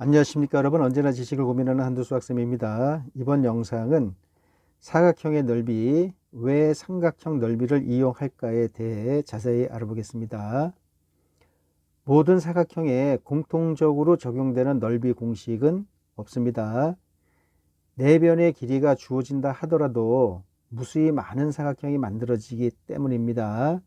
안녕하십니까 여러분 언제나 지식을 고민하는 한두수 학생입니다. 이번 영상은 사각형의 넓이 왜 삼각형 넓이를 이용할까에 대해 자세히 알아보겠습니다. 모든 사각형에 공통적으로 적용되는 넓이 공식은 없습니다. 네 변의 길이가 주어진다 하더라도 무수히 많은 사각형이 만들어지기 때문입니다.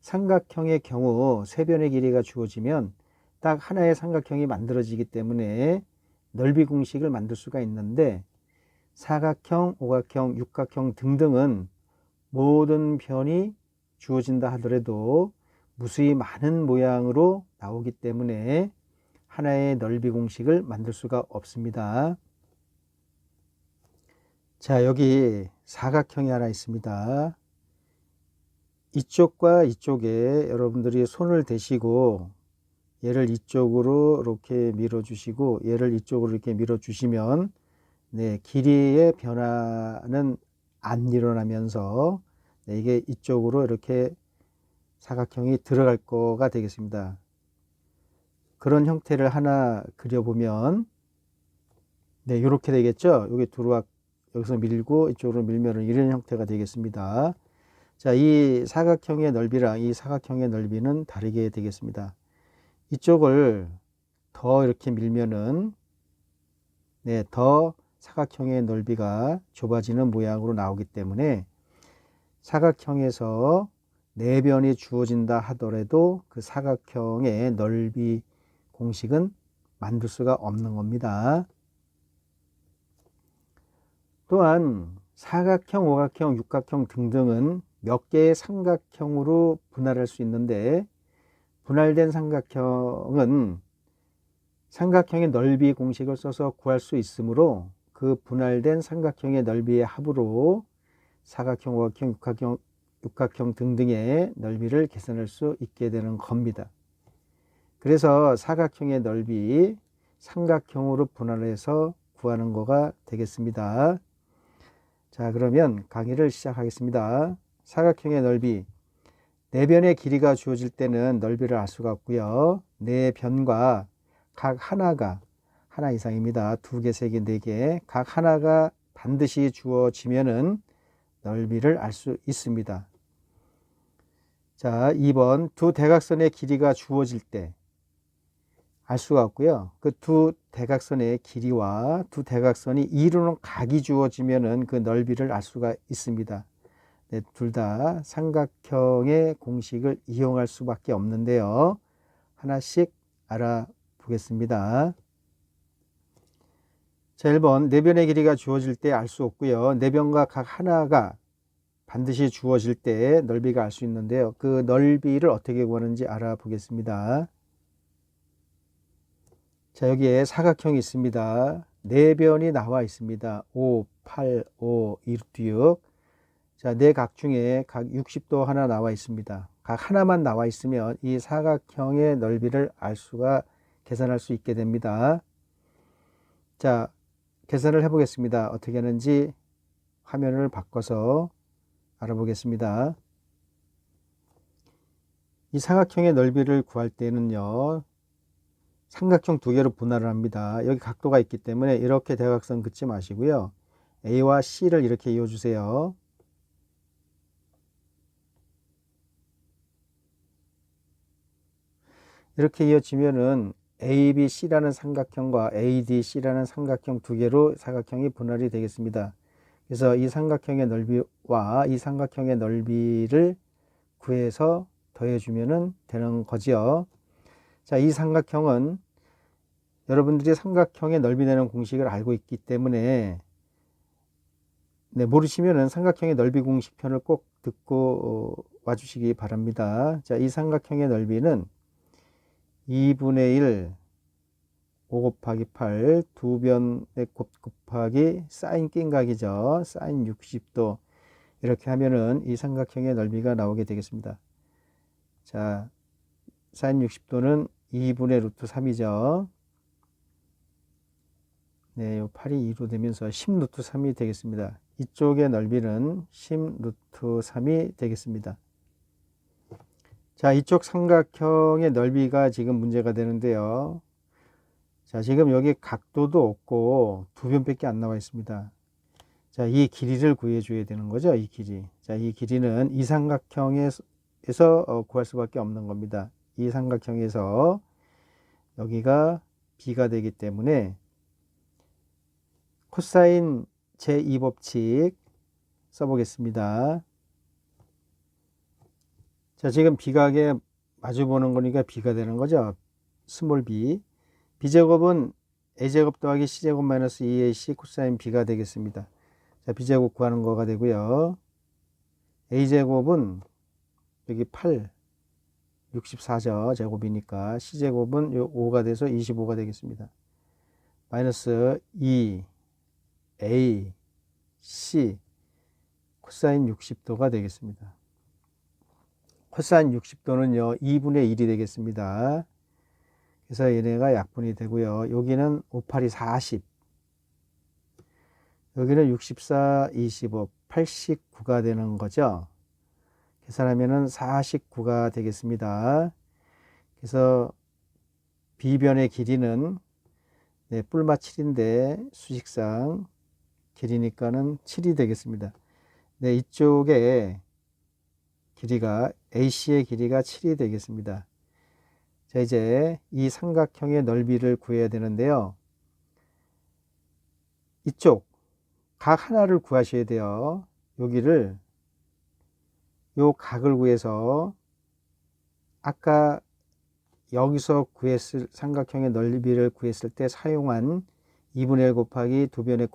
삼각형의 경우 세 변의 길이가 주어지면 딱 하나의 삼각형이 만들어지기 때문에 넓이 공식을 만들 수가 있는데 사각형, 오각형, 육각형 등등은 모든 변이 주어진다 하더라도 무수히 많은 모양으로 나오기 때문에 하나의 넓이 공식을 만들 수가 없습니다. 자, 여기 사각형이 하나 있습니다. 이쪽과 이쪽에 여러분들이 손을 대시고 얘를 이쪽으로 이렇게 밀어 주시고 얘를 이쪽으로 이렇게 밀어 주시면 네, 길이의 변화는 안 일어나면서 네, 이게 이쪽으로 이렇게 사각형이 들어갈 거가 되겠습니다. 그런 형태를 하나 그려보면 네, 이렇게 되겠죠. 여기 들어와 여기서 밀고 이쪽으로 밀면은 이런 형태가 되겠습니다. 자, 이 사각형의 넓이랑 이 사각형의 넓이는 다르게 되겠습니다. 이쪽을 더 이렇게 밀면은 네, 더 사각형의 넓이가 좁아지는 모양으로 나오기 때문에 사각형에서 네 변이 주어진다 하더라도 그 사각형의 넓이 공식은 만들 수가 없는 겁니다. 또한 사각형, 오각형, 육각형 등등은 몇 개의 삼각형으로 분할할 수 있는데 분할된 삼각형은 삼각형의 넓이 공식을 써서 구할 수 있으므로 그 분할된 삼각형의 넓이의 합으로 사각형, 오각형, 육각형, 육각형 등등의 넓이를 계산할 수 있게 되는 겁니다. 그래서 사각형의 넓이 삼각형으로 분할해서 구하는 거가 되겠습니다. 자, 그러면 강의를 시작하겠습니다. 사각형의 넓이 네 변의 길이가 주어질 때는 넓이를 알 수가 없고요. 네 변과 각 하나가 하나 이상입니다. 두 개, 세 개, 네 개. 각 하나가 반드시 주어지면은 넓이를 알 수 있습니다. 자, 2번 두 대각선의 길이가 주어질 때 알 수가 없고요. 그 두 대각선의 길이와 두 대각선이 이루는 각이 주어지면은 그 넓이를 알 수가 있습니다. 네, 둘 다 삼각형의 공식을 이용할 수밖에 없는데요. 하나씩 알아보겠습니다. 자, 1번 내변의 길이가 주어질 때 알 수 없고요. 내변과 각 하나가 반드시 주어질 때 넓이가 알 수 있는데요. 그 넓이를 어떻게 구하는지 알아보겠습니다. 자, 여기에 사각형이 있습니다. 네 변이 나와 있습니다. 5, 8, 5, 1, 6. 자, 네 각 중에 각 60도 하나 나와 있습니다. 각 하나만 나와 있으면 이 사각형의 넓이를 알 수가 계산할 수 있게 됩니다. 자, 계산을 해 보겠습니다. 어떻게 하는지 화면을 바꿔서 알아보겠습니다. 이 사각형의 넓이를 구할 때는요, 삼각형 두 개로 분할을 합니다. 여기 각도가 있기 때문에 이렇게 대각선 긋지 마시고요. A와 C를 이렇게 이어주세요. 이렇게 이어지면은 ABC라는 삼각형과 ADC라는 삼각형 두 개로 사각형이 분할이 되겠습니다. 그래서 이 삼각형의 넓이와 이 삼각형의 넓이를 구해서 더해주면 되는 거지요. 자, 이 삼각형은 여러분들이 삼각형의 넓이 내는 공식을 알고 있기 때문에 네, 모르시면은 삼각형의 넓이 공식 편을 꼭 듣고 와주시기 바랍니다. 자, 이 삼각형의 넓이는 2분의 1 5 곱하기 8 두 변의 곱 곱하기 사인 낀각이죠. 사인 60도 이렇게 하면은 이 삼각형의 넓이가 나오게 되겠습니다. 자, 사인 60도는 2분의 루트 3이죠. 네, 요 8이 2로 되면서 10 루트 3이 되겠습니다. 이쪽의 넓이는 10 루트 3이 되겠습니다. 자, 이쪽 삼각형의 넓이가 지금 문제가 되는데요. 자, 지금 여기 각도도 없고 두 변밖에 안 나와 있습니다. 자, 이 길이를 구해 줘야 되는 거죠. 이 길이. 자, 이 길이는 이 삼각형에서 어, 구할 수밖에 없는 겁니다. 이 삼각형에서 여기가 b가 되기 때문에 코사인 제2법칙 써보겠습니다. 자, 지금 비각에 마주 보는 거니까 b가 되는 거죠. 스몰 b. b제곱은 a제곱 더하기 c제곱 마이너스 2ac 코사인 b가 되겠습니다. 자, b제곱 구하는 거가 되고요. a제곱은 여기 8, 64죠. 제곱이니까 c제곱은 요 5가 돼서 25가 되겠습니다. 마이너스 2, a, c 코사인 60도가 되겠습니다. 코사인 60도는요, 2분의 1이 되겠습니다. 그래서 얘네가 약분이 되고요. 여기는 5, 8이 40. 여기는 64, 25, 89가 되는 거죠. 계산하면은 49가 되겠습니다. 그래서 비변의 길이는 네, 뿔마 7인데 수식상 길이니까는 7이 되겠습니다. 네, 이쪽에 길이가 AC의 길이가 7이 되겠습니다. 자, 이제 이 삼각형의 넓이를 구해야 되는데요. 이쪽 각 하나를 구하셔야 돼요. 여기를 요 각을 구해서 아까 여기서 구했을 삼각형의 넓이를 구했을 때 사용한 2분의 1 곱하기 두 변의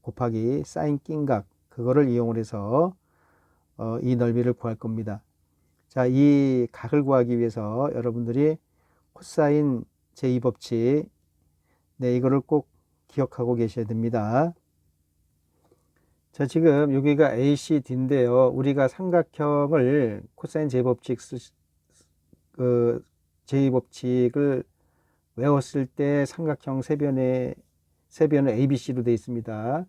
곱하기 사인 낀각 그거를 이용을 해서 어, 이 넓이를 구할 겁니다. 자, 이 각을 구하기 위해서 여러분들이 코사인 제2법칙 네, 이거를 꼭 기억하고 계셔야 됩니다. 자, 지금 여기가 ACD인데요. 우리가 삼각형을 코사인 제법칙 그 제2법칙을 외웠을 때 삼각형 세변의 세변은 ABC로 되어 있습니다.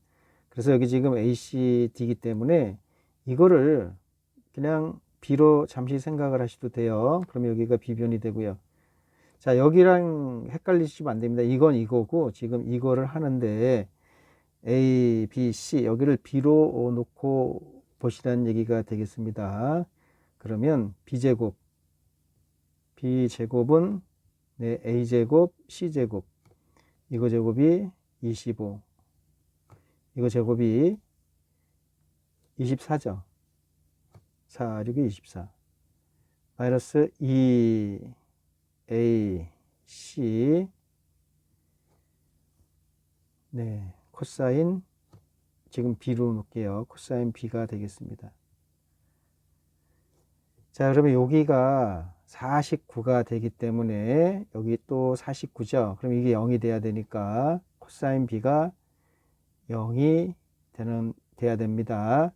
그래서 여기 지금 ACD이기 때문에 이거를 그냥 B로 잠시 생각을 하셔도 돼요. 그럼 여기가 B변이 되고요. 자, 여기랑 헷갈리시면 안 됩니다. 이건 이거고 지금 이거를 하는데 A, B, C 여기를 B로 놓고 보시라는 얘기가 되겠습니다. 그러면 B제곱 B제곱은 네, A제곱, C제곱 이거 제곱이 25 이거 제곱이 24죠. 4, 6이 24 마이너스 2 A, C 네 코사인 지금 B로 놓을게요. 코사인 B가 되겠습니다. 자, 그러면 여기가 49가 되기 때문에 여기 또 49죠. 그럼 이게 0이 돼야 되니까 코사인 B가 0이 되는 돼야 됩니다.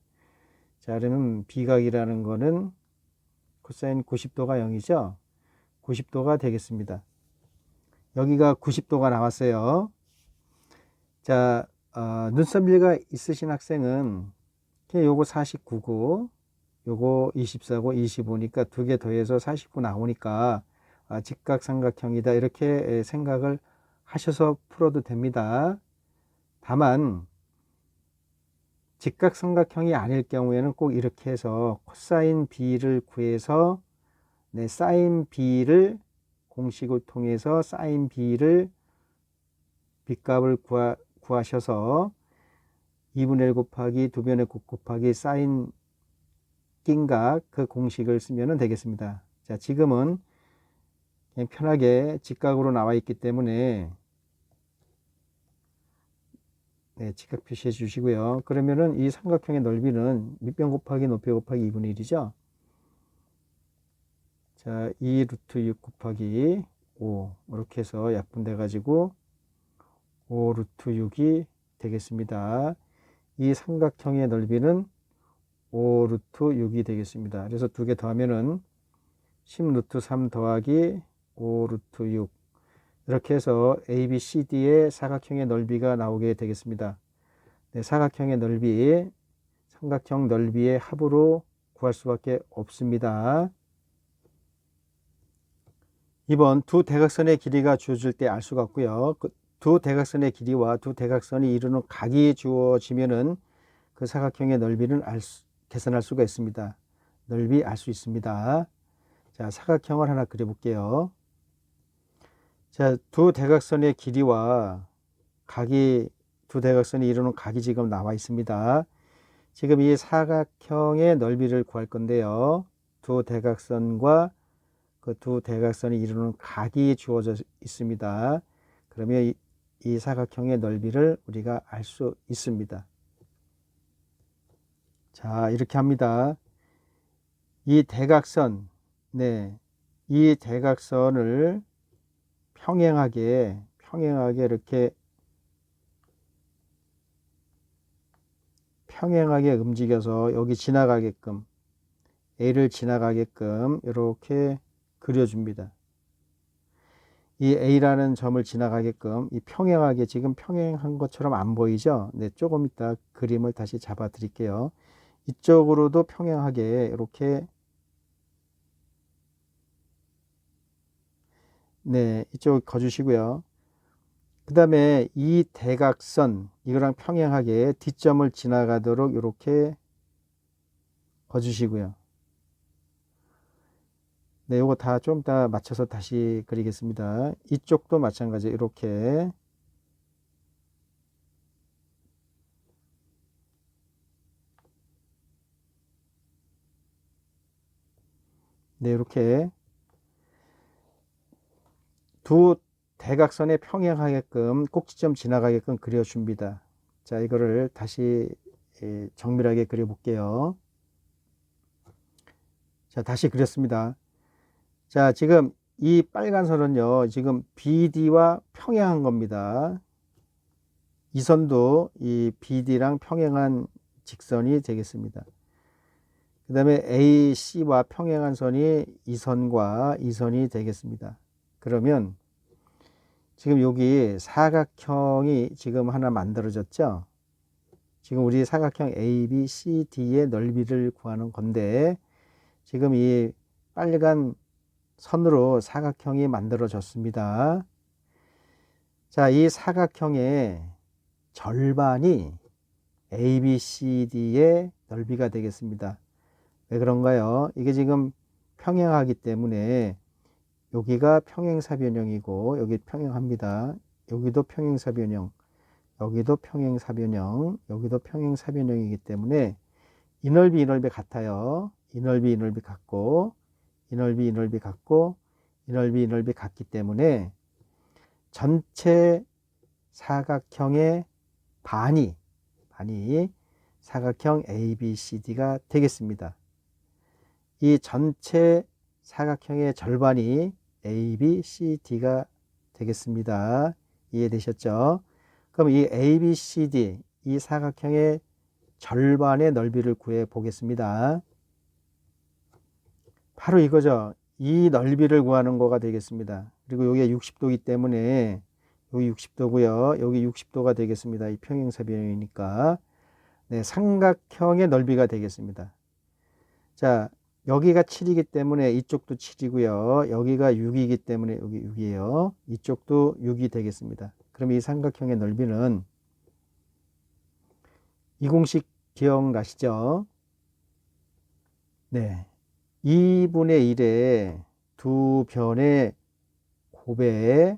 자, 그러면 비각이라는 거는 코사인 90도가 0이죠. 90도가 되겠습니다. 여기가 90도가 나왔어요. 자, 어, 눈썹일가 있으신 학생은 요거 49고 요거 24고 25니까 두 개 더해서 49 나오니까 아, 직각삼각형이다 이렇게 생각을 하셔서 풀어도 됩니다. 다만 직각삼각형이 아닐 경우에는 꼭 이렇게 해서 코사인 b를 구해서 네, 사인 b를 공식을 통해서 사인 b를 빗값을 구하, 구하셔서 2분의 1 곱하기 두 변의 곱 곱하기 사인 낀각 그 공식을 쓰면 되겠습니다. 자, 지금은 그냥 편하게 직각으로 나와 있기 때문에 네, 직각 표시해 주시고요. 그러면은 이 삼각형의 넓이는 밑변 곱하기 높이 곱하기 2분의 1이죠. 자, 2 루트 6 곱하기 5 이렇게 해서 약분돼 가지고 5 루트 6이 되겠습니다. 이 삼각형의 넓이는 5 루트 6이 되겠습니다. 그래서 두 개 더하면은 10 루트 3 더하기 5 루트 6 이렇게 해서 ABCD의 사각형의 넓이가 나오게 되겠습니다. 네, 사각형의 넓이, 삼각형 넓이의 합으로 구할 수밖에 없습니다. 2번 두 대각선의 길이가 주어질 때 알 수가 없고요. 그두 대각선의 길이와 두 대각선이 이루는 각이 주어지면은 그 사각형의 넓이는 알 수, 계산할 수가 있습니다. 넓이 알 수 있습니다. 자, 사각형을 하나 그려볼게요. 자, 두 대각선의 길이와 각이 두 대각선이 이루는 각이 지금 나와 있습니다. 지금 이 사각형의 넓이를 구할 건데요. 두 대각선과 그 두 대각선이 이루는 각이 주어져 있습니다. 그러면 이, 이 사각형의 넓이를 우리가 알 수 있습니다. 자, 이렇게 합니다. 이 대각선, 네, 이 대각선을 평행하게, 평행하게 이렇게 평행하게 움직여서 여기 지나가게끔 A를 지나가게끔 이렇게 그려줍니다. 이 A라는 점을 지나가게끔 이 평행하게 지금 평행한 것처럼 안 보이죠? 네, 조금 이따 그림을 다시 잡아 드릴게요. 이쪽으로도 평행하게 이렇게 네, 이쪽 거주시고요. 그 다음에 이 대각선 이거랑 평행하게 뒷점을 지나가도록 이렇게 거주시고요. 네, 요거 다 좀 이따 맞춰서 다시 그리겠습니다. 이쪽도 마찬가지 이렇게 네, 이렇게 두 대각선에 평행하게끔 꼭지점 지나가게끔 그려줍니다. 자, 이거를 다시 예, 정밀하게 그려볼게요. 자, 다시 그렸습니다. 자, 지금 이 빨간 선은요, 지금 BD와 평행한 겁니다. 이 선도 이 BD랑 평행한 직선이 되겠습니다. 그 다음에 AC와 평행한 선이 이 선과 이 선이 되겠습니다. 그러면 지금 여기 사각형이 지금 하나 만들어졌죠? 지금 우리 사각형 ABCD의 넓이를 구하는 건데 지금 이 빨간 선으로 사각형이 만들어졌습니다. 자, 이 사각형의 절반이 ABCD의 넓이가 되겠습니다. 왜 그런가요? 이게 지금 평행하기 때문에 여기가 평행사변형이고 여기 평행합니다. 여기도 평행사변형, 여기도 평행사변형, 여기도 평행사변형이기 때문에 이 넓이 이 넓이 같아요. 이 넓이 이 넓이 같고 이 넓이 이 넓이 같고 이 넓이 이 넓이 같기 때문에 전체 사각형의 반이 반이 사각형 ABCD가 되겠습니다. 이 전체 사각형의 절반이 ABCD가 되겠습니다. 이해되셨죠? 그럼 이 ABCD 이 사각형의 절반의 넓이를 구해 보겠습니다. 바로 이거죠. 이 넓이를 구하는 거가 되겠습니다. 그리고 여기가 60도이기 때문에 여기 60도고요. 여기 60도가 되겠습니다. 이 평행사변이니까. 네, 삼각형의 넓이가 되겠습니다. 자, 여기가 7이기 때문에 이쪽도 7이고요. 여기가 6이기 때문에 여기 6이에요. 이쪽도 6이 되겠습니다. 그럼 이 삼각형의 넓이는 이 공식 기억나시죠? 네. 2분의 1에 두 변의 곱에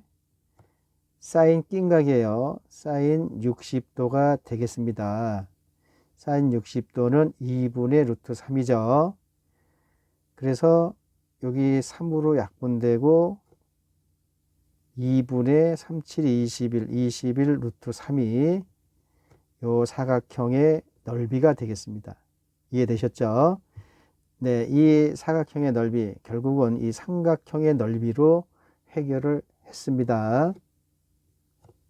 사인 낀각이에요. 사인 60도가 되겠습니다. 사인 60도는 2분의 루트 3이죠. 그래서 여기 3으로 약분되고 2분의 37, 21, 21 루트 3이 요 사각형의 넓이가 되겠습니다. 이해되셨죠? 네, 이 사각형의 넓이 결국은 이 삼각형의 넓이로 해결을 했습니다.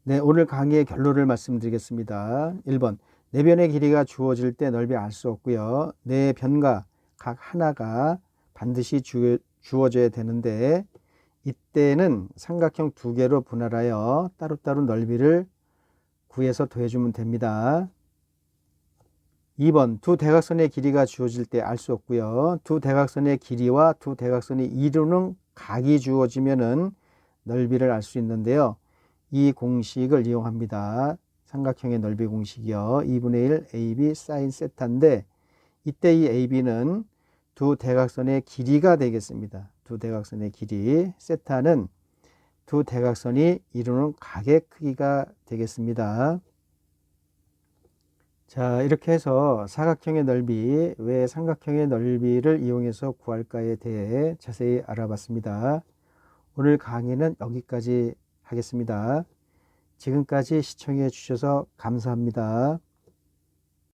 네, 오늘 강의의 결론을 말씀드리겠습니다. 1번 네 변의 길이가 주어질 때 넓이 알 수 없고요. 네 변과 각 하나가 반드시 주, 주어져야 되는데 이때는 삼각형 두 개로 분할하여 따로따로 넓이를 구해서 더해주면 됩니다. 2번 두 대각선의 길이가 주어질 때 알 수 없고요. 두 대각선의 길이와 두 대각선이 이루는 각이 주어지면은 넓이를 알 수 있는데요. 이 공식을 이용합니다. 삼각형의 넓이 공식이요. 2분의 1 AB 사인 세타인데 이때 이 AB는 두 대각선의 길이가 되겠습니다. 두 대각선의 길이 세타는 두 대각선이 이루는 각의 크기가 되겠습니다. 자, 이렇게 해서 사각형의 넓이, 왜 삼각형의 넓이를 이용해서 구할까에 대해 자세히 알아봤습니다. 오늘 강의는 여기까지 하겠습니다. 지금까지 시청해 주셔서 감사합니다.